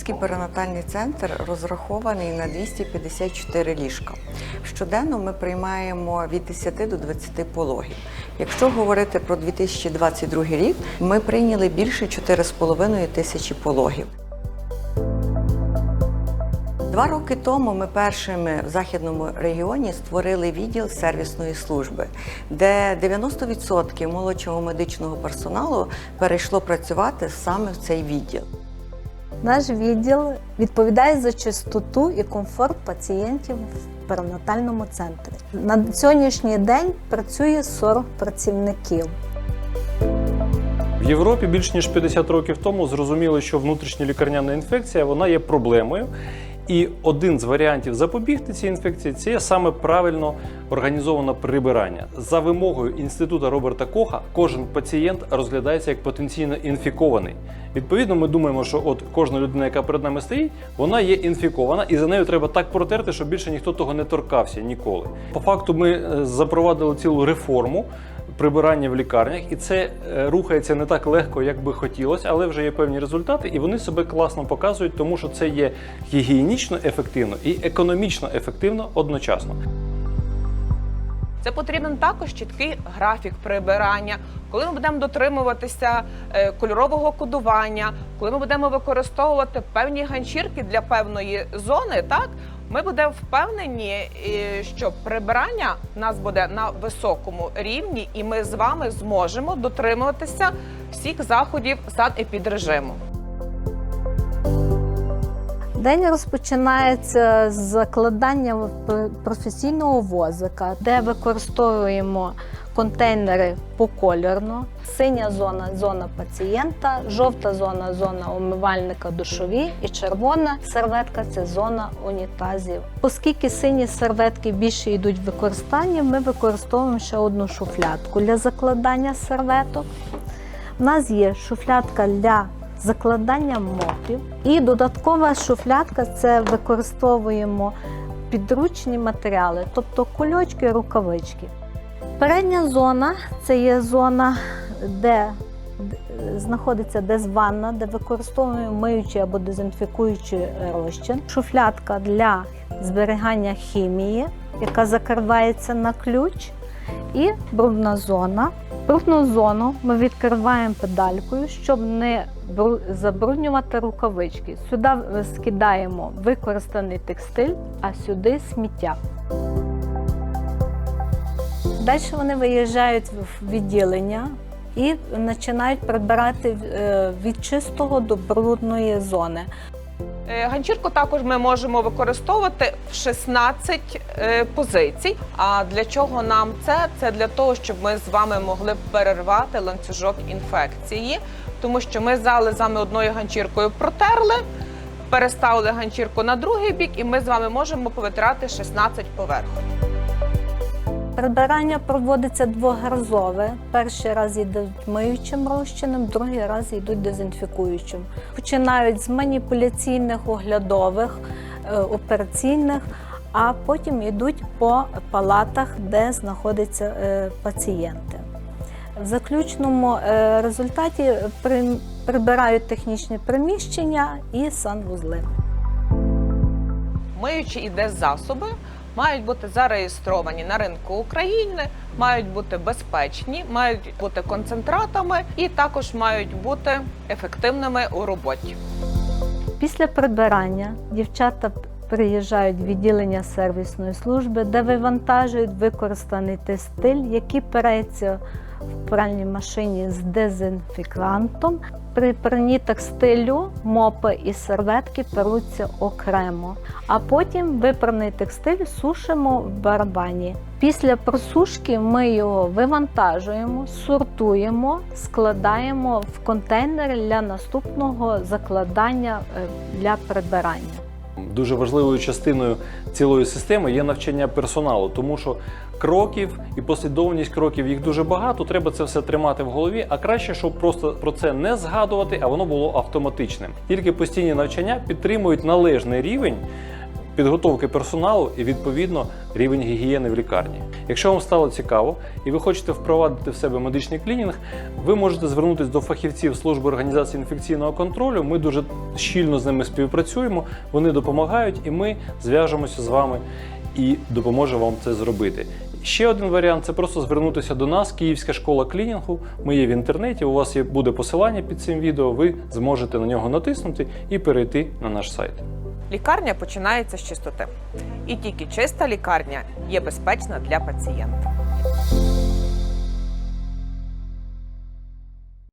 Львівський перинатальний центр розрахований на 254 ліжка. Щоденно ми приймаємо від 10 до 20 пологів. Якщо говорити про 2022 рік, ми прийняли більше 4,5 тисячі пологів. Два роки тому ми першими в західному регіоні створили відділ сервісної служби, де 90% молодшого медичного персоналу перейшло працювати саме в цей відділ. Наш відділ відповідає за чистоту і комфорт пацієнтів в перинатальному центрі. На сьогоднішній день працює 40 працівників. В Європі більш ніж 50 років тому зрозуміли, що внутрішня лікарняна інфекція вона є проблемою. І один з варіантів запобігти цій інфекції це саме правильно організоване прибирання. За вимогою інституту Роберта Коха, кожен пацієнт розглядається як потенційно інфікований. Відповідно, ми думаємо, що от кожна людина, яка перед нами стоїть, вона є інфікована, і за нею треба так протерти, щоб більше ніхто того не торкався ніколи. По факту, ми е, запровадили цілу реформу прибирання в лікарнях, і це е, рухається не так легко, як би хотілося, але вже є певні результати, і вони себе класно показують, тому що це є гігієнічно ефективно і економічно ефективно одночасно. Це потрібен також чіткий графік прибирання, коли ми будемо дотримуватися е, кольорового кодування, коли ми будемо використовувати певні ганчірки для певної зони, так ми будемо впевнені, що прибирання нас буде на високому рівні, і ми з вами зможемо дотримуватися всіх заходів санепідрежиму. День розпочинається з закладання професійного возика, де використовуємо контейнери покольорно. Синя зона зона пацієнта, жовта зона зона умивальника душові і червона серветка це зона унітазів. Оскільки сині серветки більше йдуть в використання, ми використовуємо ще одну шуфлядку для закладання серветок. У нас є шуфлядка для закладання мопів і додаткова шуфлядка це використовуємо підручні матеріали, тобто кульочки, рукавички. Передня зона це є зона, де знаходиться десь ванна, де використовуємо миючий або дезінфікуючий розчин. Шуфлядка для зберігання хімії, яка закривається на ключ, і брудна зона. Брудну зону ми відкриваємо педалькою, щоб не бру- забруднювати рукавички. Сюди скидаємо використаний текстиль, а сюди сміття. Далі вони виїжджають в відділення і починають прибирати е, від чистого до брудної зони. Е, Ганчірку також ми можемо використовувати в 16 е, позицій. А для чого нам це? Це для того, щоб ми з вами могли перервати ланцюжок інфекції, тому що ми з вами одною ганчіркою протерли, переставили ганчірку на другий бік, і ми з вами можемо повитирати 16 поверхонь. Прибирання проводиться дворазове. Перший раз йдуть миючим розчином, другий раз йдуть дезінфікуючим. Починають з маніпуляційних, оглядових, е, операційних, а потім йдуть по палатах, де знаходяться е, пацієнти. В заключному е, результаті прибирають технічні приміщення і санвузли. Миючі і деззасоби мають бути зареєстровані на ринку України, мають бути безпечні, мають бути концентратами і також мають бути ефективними у роботі. Після прибирання дівчата приїжджають в відділення сервісної служби, де вивантажують використаний текстиль, який переться в пральній машині з дезінфікантом. При пранні текстилю мопи і серветки перуться окремо, а потім випраний текстиль сушимо в барабані. Після просушки ми його вивантажуємо, сортуємо, складаємо в контейнери для наступного закладання е, для прибирання. Дуже важливою частиною цілої системи є навчання персоналу, тому що кроків і послідовність кроків їх дуже багато. Треба це все тримати в голові. А краще, щоб просто про це не згадувати, а воно було автоматичним. Тільки постійні навчання підтримують належний рівень підготовки персоналу і відповідно рівень гігієни в лікарні. Якщо вам стало цікаво і ви хочете впровадити в себе медичний клінінг, ви можете звернутися до фахівців служби організації інфекційного контролю. Ми дуже щільно з ними співпрацюємо, вони допомагають, і ми зв'яжемося з вами і допоможемо вам це зробити. Ще один варіант це просто звернутися до нас, Київська школа клінінгу. Ми є в інтернеті. У вас є буде посилання під цим відео. Ви зможете на нього натиснути і перейти на наш сайт. Лікарня починається з чистоти. І тільки чиста лікарня є безпечна для пацієнта.